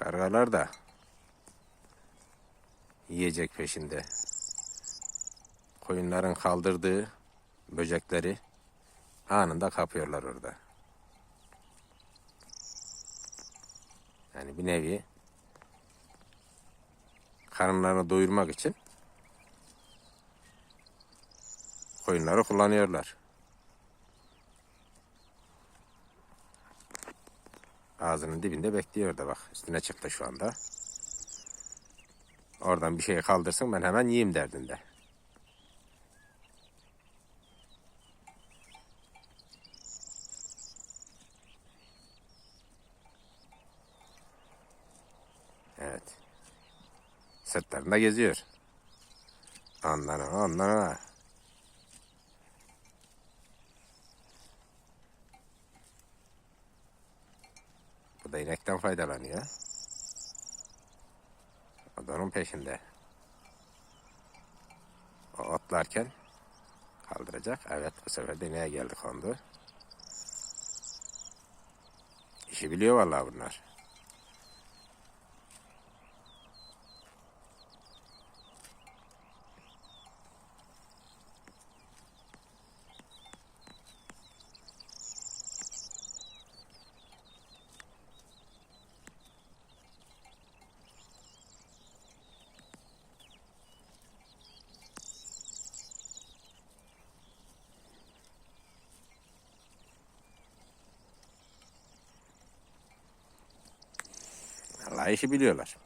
Kargalar da yiyecek peşinde. Koyunların kaldırdığı böcekleri anında kapıyorlar orada. Yani bir nevi karınlarını doyurmak için koyunları kullanıyorlar. Ağzının dibinde bekliyor da bak. Üstüne çıktı şu anda. Oradan bir şey kaldırsın ben hemen yiyeyim derdinde. Evet. Sırtlarında geziyor. Onlara onlara. Bu da inekten faydalanıyor. O da onun peşinde. O otlarken kaldıracak. Evet bu sefer de ineğe geldi kondu. İşi biliyor vallahi bunlar. Vallahi işi biliyorlar.